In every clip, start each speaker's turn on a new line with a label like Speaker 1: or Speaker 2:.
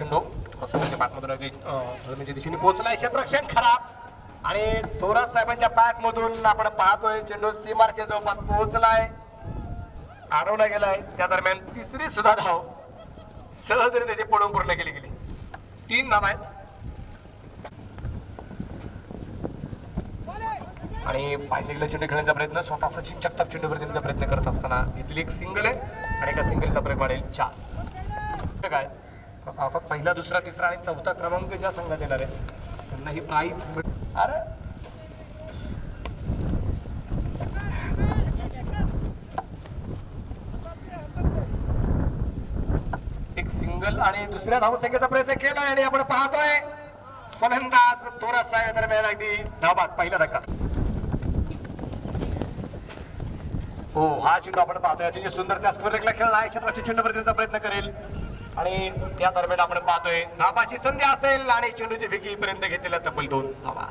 Speaker 1: चेंडू पाठमधून अगदी दिशेने पोहोचलाय. क्षेत्रक्षण खराब. आणि थोरात साहेबांच्या पॅकमधून आपण पाहतोय चेंडू सीमारच्या जवळपास पोहोचलाय. अडवला गेलाय त्या दरम्यान तिसरी सुद्धा धाव सहजरी त्याची पळून पूर्ण केली गेली. तीन धाव आहेत. आणि पायथेगला चेंडू खेळण्याचा प्रयत्न स्वतः सचिन जगताप चेंडूवर देण्याचा प्रयत्न करत असताना घेतली एक सिंगल आहे. आणि एका सिंगलचा ब्रेक वाढेल चार. काय? आता पहिला दुसरा तिसरा आणि चौथा क्रमांक ज्या संघात येणार आहे त्यांना ही प्राईज अरे! एक सिंगल आणि दुसऱ्या धावसंख्येचा प्रयत्न केलाय आणि आपण पाहतोय फलंदाज थोरात साहेब दरम्यान अगदी धाबात पहिला धक्का. हो हा चेंडू आपण पाहतोय. अतिशय सुंदर त्या स्क्वेअरला खेळला आहे. क्षेत्राच्या चेंडूवर प्रयत्न करेल. आणि त्या दरम्यान आपण पाहतोय धाबाची संधी असेल आणि चेंडूची फिकी पर्यंत घेतलेला तब्बल दोन धावा.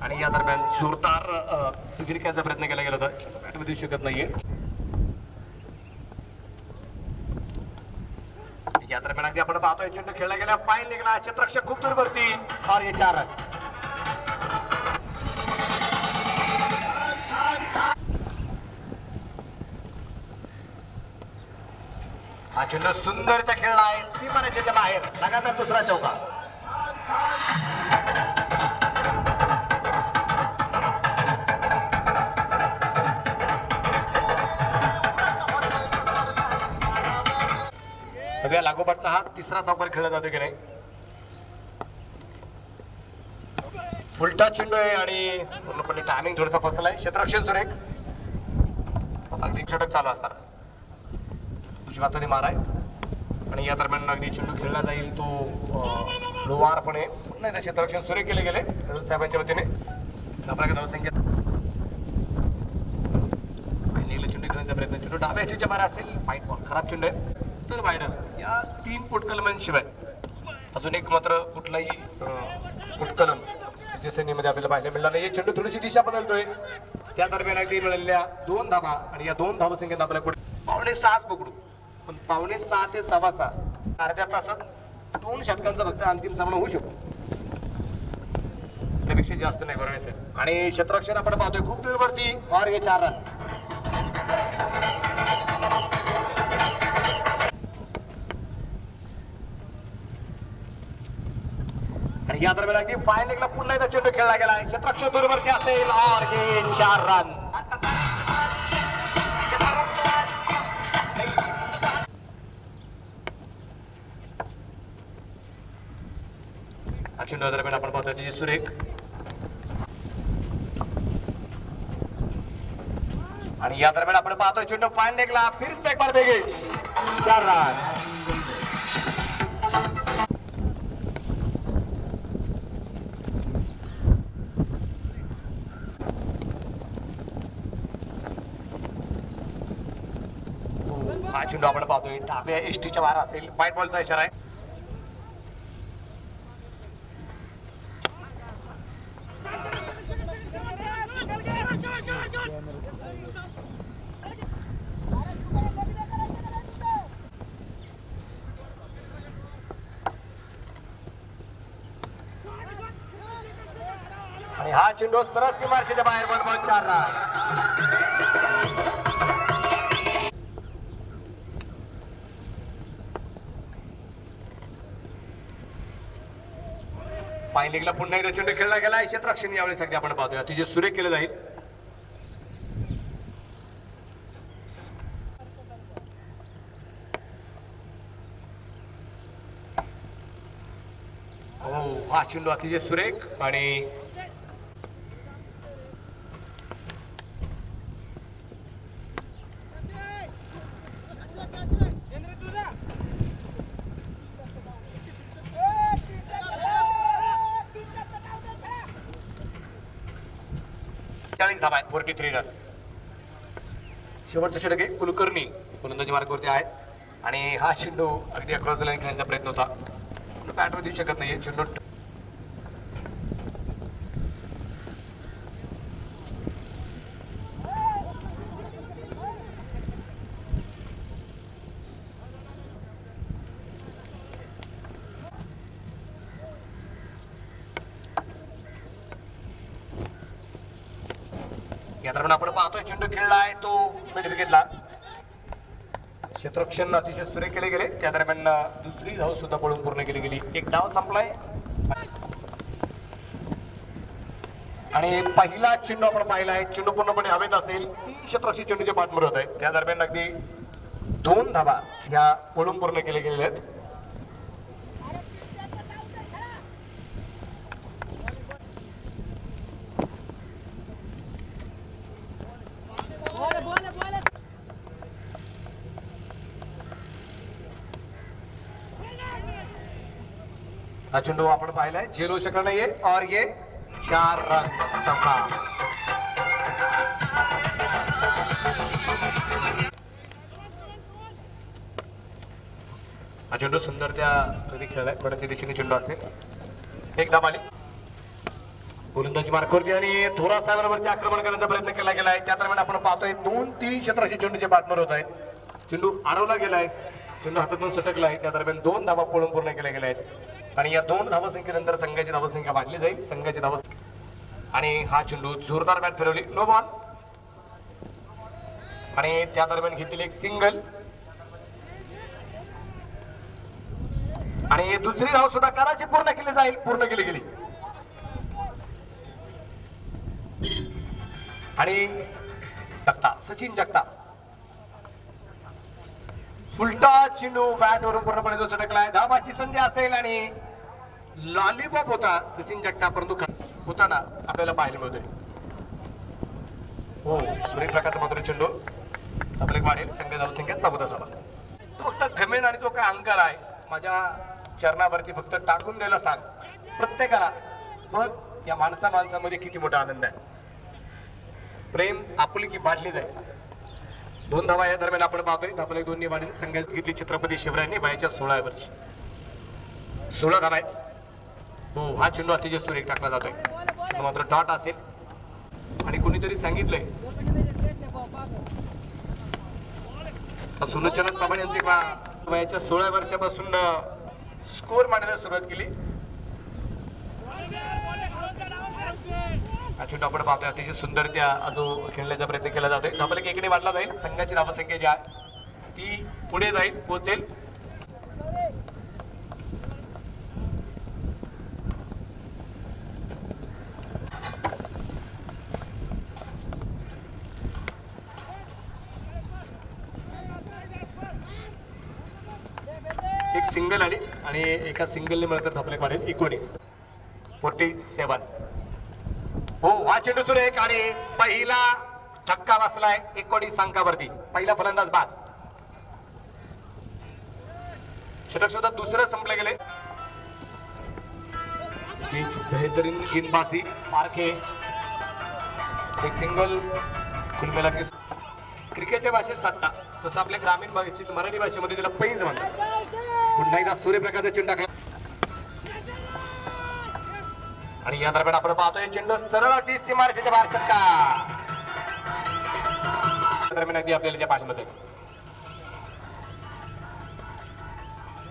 Speaker 1: आणि या दरम्यान जोरदार गिरक्याचा प्रयत्न केला गेला होता. बॅट देऊ शकत नाहीये. या दरम्यान अगदी आपण पाहतोय चेंडू खेळला गेला. पाय निघाला. क्षेत्ररक्षक खूप दूरवरती. फार हे चार हा चेंडू सुंदरचा खेळला आहे. सीमारेषेच्या बाहेर. लगातार दुसरा चौका. सगळ्या लागोपाठचा हा तिसरा चौकार खेळला जातो की नाही? फुलटा चेंडू आहे आणि पूर्णपणे टायमिंग थोडासा आहे. क्षेत्ररक्षण सुरेख. अगदी षटक चालू असतात उजव्या हाताने माराय आणि या दरम्यान अगदी चेंडू खेळला जाईल तो लोवारपणे नाही त्या क्षेत्ररक्षण सुरे केले गेले. साहेबांच्या वतीने. आपल्या चेंडू खेळण्याचा प्रयत्न. चेंडू डाव्या एसटीच्या बाहेर असेल. वाईट बॉल. खराब चेंडू आहे. तर वाईट असतो. या तीन पुटकलमांशिवाय अजून एक मात्र कुठलाही पुष्कलम पुटकलम सेनेमध्ये आपल्याला पाहायला मिळणार नाही. चेंडू थोडीशी दिशा बदलतोय. त्या दरम्यान अगदी मिळालेल्या दोन धाबा आणि या दोन धावसंख्येत आपल्याला कुठे पावणे सहाच पकडू. पण पावणे सहा ते सव्वा सहा अर्ध्या तासात दोन षटकांचा फक्त अंतिम सामना होऊ शकतो. त्यापेक्षा जास्त नाही बरोबर साहेब आणि क्षेत्रक्षण आपण पाहतोय खूप दूरवरती और हे चार रन. आणि या दरम्यान अगदी फायनल लेगला पुन्हा एकदा चेंडू खेळला गेला क्षेत्रक्षण दूरवरती असेल और हे चार रन. हा चेंडू दरम्यान आपण पाहतोय अतिशय सुरेख. आणि या दरम्यान आपण पाहतोय चेंडू फाईन लेगला फिर एक बार बेगे चार रन हो, हा चेंडू आपण पाहतोय. डाव्या एसटीच्या बाहेर असेल. व्हाईट बॉलचा इशारा आहे. आणि हा चेंडू सरळ सीमारच्या बाहेर वन बॉल चार रन पाय लेगला पुन्हा एकदा चेंडू खेळला गेला. क्षेत्रक्षण यावेळी सगळे आपण पाहतोय. अतिशय सुरेख केलं जाईल. हो हा चेंडू अतिशय सुरेख आणि चाळीस धाबा आहेत. फोर्टी थ्री रन शेवटचं षटक आहे. कुलकर्णी गोलंदाजी मार्गावरती आहेत. आणि हा चेंडू अगदी अक्रॉस लाईन खेळण्याचा प्रयत्न होता. बॅटवर देऊ शकत नाही चेंडू या दरम्यान आपण पाहतोय चेंडू खेळलाय तो म्हणजे मिडल घेतला क्षेत्रक्षण अतिशय सुरेख केले गेले. त्या दरम्यान दुसरी धाव सुद्धा पळून पूर्ण केली गेली. एक डाव संपलाय. आणि पहिला चेंडू आपण पाहिला आहे. चेंडू पूर्णपणे हवेत असेल. क्षेत्रक्षी क्षेत्ररक्षी चेंडूचे पाठमोर होत आहे त्या दरम्यान अगदी दोन धावा ह्या पळून पूर्ण केले गेलेल्या आहेत. हा चेंडू आपण पाहिलाय झेलू शकला नाहीये. और ये चार रन संपला. हा चेंडू सुंदर त्या कधी खेळलाय? कडच्या दिशेने चेंडू असेल. एक धाव आली. गोलंदाजी मार्कवरती आणि थोरा साहेबांवरती आक्रमण करण्याचा प्रयत्न केला गेलाय. त्या दरम्यान आपण पाहतोय दोन तीन क्षेत्राशी चेंडूचे पार्टनर होत आहेत. चेंडू अडवला गेलाय. चेंडू हातातून सटकलाय. त्या दरम्यान दोन धाबा पळून पूर्ण केल्या गेल्या आहेत आणि या दोन धावसंख्येनंतर संघाची धावसंख्या वाढली जाईल. संघाची धावसंख्या आणि हा चेंडू जोरदार बॅट फिरवली. नो बॉल आणि त्या दरम्यान घेतलेली एक सिंगल आणि दुसरी धाव सुद्धा कराची पूर्ण केली जाईल. पूर्ण केली गेली. आणि जगताप सचिन जगताप. उलटा चिनू बॅट वरून पूर्णपणे जो सटकलाय धाबाची संधी असेल आणि लॉलीपॉप होता सचिन जगताप परंतु होताना आपल्याला पाहायला मिळतोय. हो सूर्यप्रकाश मात्र चेंडू. आपले वाढेल. संघ धावसंख्या चौदा तो फक्त घमेन आणि तो काय अंकार आहे. माझ्या चरणावरती फक्त टाकून द्यायला सांग. प्रत्येकाला. बघ या माणसा माणसामध्ये किती मोठा आनंद आहे. प्रेम आपुलकी वाढली जाईल. दोन धावा या दरम्यान आपण पाहतोय. धापले दोन्ही निवाडी संघात घेतली छत्रपती शिवरायांनी वयाच्या सोळा वर्षी. सोळा धावा आहेत. हो हा चेंडू अतिशय सुरेख टाकला जातोय. तो मात्र डॉट असेल. आणि कुणीतरी सांगितलंय. तर सुलोचना चव्हाण यांचे वयाच्या सोळा वर्षापासून स्कोर मांडायला सुरुवात केली. हा चेंडू आपण पाहतोय अतिशय सुंदर त्या जो खेळण्याचा प्रयत्न केला जातोय. धाबले इकडे वाढला जाईल. संघाची धावसंख्या जी आहे ती पुढे जाईल पोहोचेल. एक सिंगल आली आणि एका सिंगलने मिळतात धाबले वाढेल एकोणीस. Forty seven. हो हा चेंडू सुरेख आणि पहिला धक्का बसलाय एकोणीस अंकावरती. पहिला फलंदाज बाद. षटक सुद्धा दुसरं संपले गेले. बेहतरीन गेंदबाजी. पारखे एक सिंगल कुलमेला क्रिकेटच्या भाषेत सट्टा. तसं आपल्या ग्रामीण भाषेत मराठी भाषेमध्ये त्याला पैज म्हणतात. पुन्हा एकदा सूर्यप्रकाशचा चेंडू टाकला आणि या दरम्यान आपण पाहतोय चेंडू सरळ अगदी सीमारेषेच्या बाहेर षटका दरम्यान अगदी आपल्याला त्या पाठीमध्ये.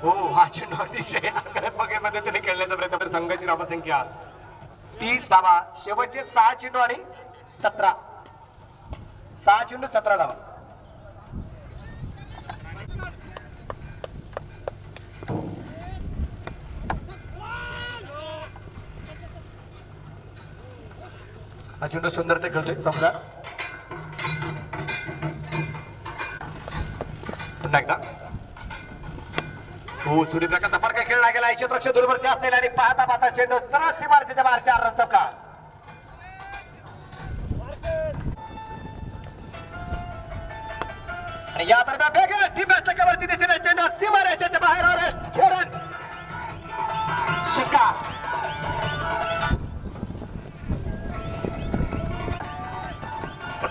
Speaker 1: हो हा चेंडू अतिशय आक्रमक पद्धतीने खेळण्याचा प्रयत्न तर संघाची धावसंख्या तीस धावा. शेवटचे सहा चेंडू आणि सतरा. सहा चेंडू सतरा धावा. हा चेंडू सुंदर ते खेळतोय. समजा पुन्हा एकदा. हो सूर्यप्रकाशचा फडका खेळला गेला. क्षेत्रक्ष दूरवरती असेल आणि पाहता पाहता चेंडू सरळ सीमारेषेच्या बाहेर चार रन चौका. आणि या दरम्यान वेगळ्या ठिबक टक्क्यावरती दिशेने चेंडू सीमारेषेच्या बाहेर आले. शिका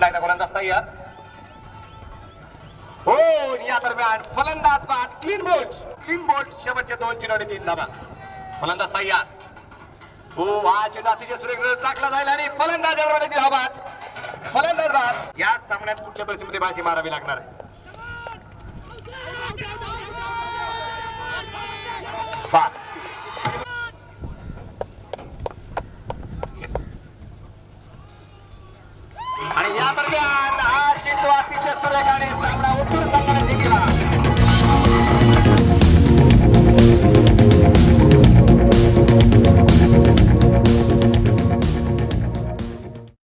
Speaker 1: पुन्हा एकदा गोलंदाज तयार हो या दरम्यान फलंदाज बाद क्लीन बोल्ट क्लीन बोल्ट शेवटचे दोन चेंडू तीन धाबा फलंदाज तयार. हो हा चेंडू अतिशय सुरेख टाकला जाईल आणि फलंदाज दरम्यान धावा फलंदाज बाद. या सामन्यात कुठल्या परिस्थितीमध्ये बाजी मारावी लागणार आहे?